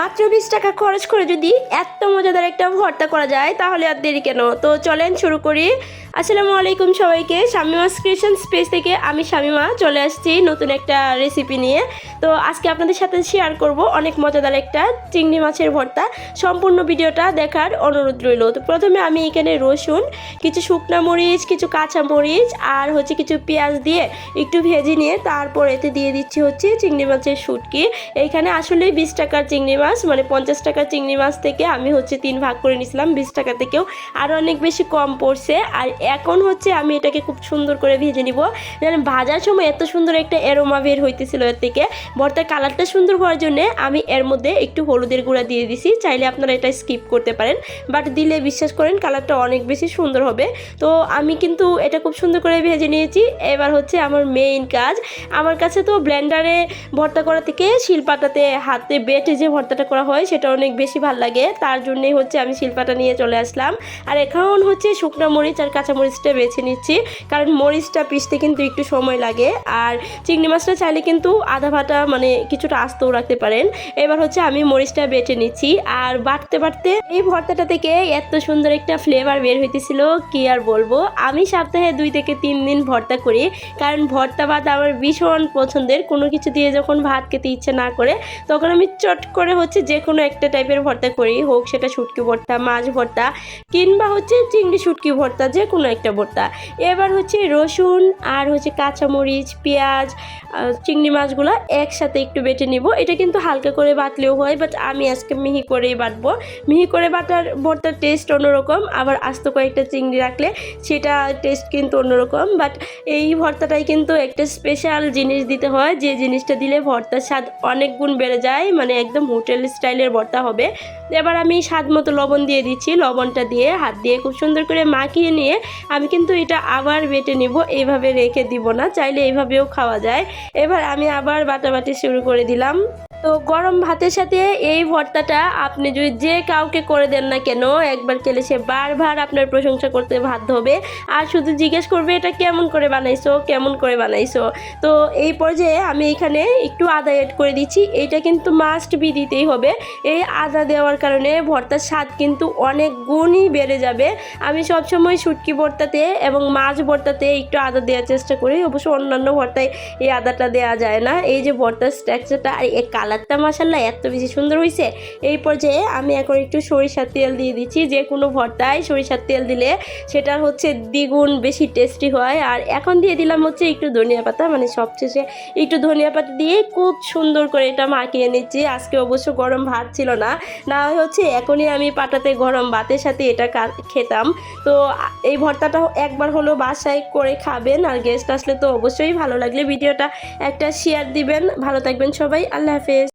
মাত্র বিশ টাকা খরচ করে যদি এত মজাদার একটা ভর্তা করা যায়, তাহলে আর দেরি কেন? তো চলেন শুরু করি। আসসালামু আলাইকুম সবাইকে। শামিমাস ক্রিয়েশন স্পেস থেকে আমি শামিমা চলে আসছি নতুন একটা রেসিপি নিয়ে। তো আজকে আপনাদের সাথে শেয়ার করব অনেক মজাদার একটা চিংড়ি মাছের ভর্তা। সম্পূর্ণ ভিডিওটা দেখার অনুরোধ রইল। তো প্রথমে আমি এখানে রসুন, কিছু শুকনা মরিচ, কিছু কাঁচা মরিচ আর হচ্ছে কিছু পেঁয়াজ দিয়ে একটু ভেজে নিয়ে তারপর এতে দিয়ে দিচ্ছি হচ্ছে চিংড়ি মাছের শুটকি। এইখানে আসলে বিশ টাকার চিংড়ি মাছ মানে পঞ্চাশ টাকার চিংড়ি মাছ থেকে আমি হচ্ছে তিন ভাগ করে নিয়েছিলাম। বিশ টাকা থেকেও আরও অনেক বেশি কম পড়ছে। আর এখন হচ্ছে আমি এটাকে খুব সুন্দর করে ভেজে নিব। যেন ভাজার সময় এত সুন্দর একটা এরোমা বের হইতেছিল এর থেকে। ভর্তার কালারটা সুন্দর হওয়ার জন্য আমি এর মধ্যে একটু হলুদের গুঁড়া দিয়ে দিছি। চাইলে আপনারা এটা স্কিপ করতে পারেন। বাট দিলে বিশ্বাস করেন কালারটা অনেক বেশি সুন্দর হবে। তো আমি কিন্তু এটা খুব সুন্দর করে ভেজে নিয়েছি। এবার হচ্ছে আমার মেইন কাজ। আমার কাছে তো ব্লেন্ডারে ভর্তা করা থেকে শিলপাটাতে হাতে বেটে যে ভর্তাটা করা হয়, সেটা অনেক বেশি ভালো লাগে। তার জন্যই হচ্ছে আমি শিলপাটা নিয়ে চলে আসলাম। আর এখন হচ্ছে শুকনো মরিচ আর কাঁচা মরিচটা বেছে নিচ্ছি। কারণ মরিচটা পিষতে কিন্তু একটু সময় লাগে। আর চিংড়ি মাছটা চাইলে কিন্তু আধা ভাটা মানে কিছুটা আস্তেও রাখতে পারেন। এবার হচ্ছে আমি মরিচটা বেটে নিচ্ছি। আর বাটতে বাটতে এই ভর্তাটা থেকে এত সুন্দর একটা ফ্লেভার বের হইতেছিল, কি আর বলব? আমি সপ্তাহে দুই থেকে তিন দিন ভর্তা করি। কারণ ভর্তা ভাত আমার ভীষণ পছন্দের। কোনো কিছু দিয়ে যখন ভাত খেতে ইচ্ছে না করে, তখন আমি চট করে হচ্ছে যে কোনো একটা টাইপের ভর্তা করি। হোক সেটা শুটকি ভর্তা, মাছ ভর্তা, কিংবা হচ্ছে চিংড়ি শুটকি ভর্তা যে কোনো একটা ভর্তা। এবার হচ্ছে রসুন আর হচ্ছে কাঁচামরিচ, পেঁয়াজ চিংড়ি মাছগুলো একসাথে একটু বেটে নিব। এটা কিন্তু হালকা করে বাটলেও হয় বাট আমি আজকে মিহি করেই বাটবো। মিহি করে বাটার ভর্তার টেস্ট অন্যরকম, আবার আস্ত কয়েকটা চিংড়ি রাখলে সেটা টেস্ট কিন্তু অন্যরকম। বাট এই ভর্তাটাই কিন্তু একটা স্পেশাল জিনিস দিতে হয়, যে জিনিসটা দিলে ভর্তার স্বাদ অনেক গুণ বেড়ে যায় মানে একদম হোটেল স্টাইলের ভর্তা হবে। এবার আমি স্বাদ মতো লবণ দিয়ে দিচ্ছি। লবণটা দিয়ে হাত দিয়ে খুব সুন্দর করে মাখিয়ে নিয়ে আমি কিন্তু এটা আবার বেটে নিব। এইভাবে রেখে দিব না, চাইলে এইভাবেও খাওয়া যায়। এবার আমি আবার বাটাবাটি শুরু করে দিলাম। তো গরম ভাতের সাথে এই ভর্তাটা আপনি যদি যে কাউকে করে দেন না কেন, একবার খেলে সে বারবার আপনার প্রশংসা করতে বাধ্য হবে। আর শুধু জিজ্ঞেস করবে, এটা কেমন করে বানাইছো? কেমন করে বানাইছো? তো এই পর্যায়ে আমি এখানে একটু আদা এড করে দিচ্ছি। এটা কিন্তু মাস্ট বি দিতেই হবে। এই আদা দেওয়ার কারণে ভর্তার স্বাদ কিন্তু অনেক গুণই বেড়ে যাবে। আমি সবসময় শুটকি ভর্তাতে এবং মাছ ভর্তাতে একটু আদা দেওয়ার চেষ্টা করি। অবশ্য অন্যান্য ভর্তায় এই আদাটা দেওয়া যায় না। এই যে ভর্তার স্ট্রাকচারটা আর এই কালারটা মাসাল্লাহ এত বেশি সুন্দর হয়েছে এই পর্যায়ে আমি এখন একটু সরিষার তেল দিয়ে দিচ্ছি, যে কোনো ভর্তায় সরিষার তেল দিলে সেটা হচ্ছে দ্বিগুণ বেশি টেস্টি হয়। আর এখন দিয়ে দিলাম হচ্ছে একটু ধনিয়া পাতা মানে সবশেষে একটু ধনিয়া পাতা দিয়ে খুব সুন্দর করে এটা মাখিয়ে নিচ্ছি। আজকে অবশ্য গরম ভাত ছিল না না হচ্ছে এখনই আমি পাটাতে গরম ভাতের সাথে এটা খেতাম। তো এই ভর্তাটা একবার হলো বাসায় করে খাবেন, আর গেস্ট আসলে তো অবশ্যই ভালো লাগলে ভিডিওটা একটা শেয়ার দিবেন। ভালো থাকবেন সবাই, আল্লাহ হাফেজ।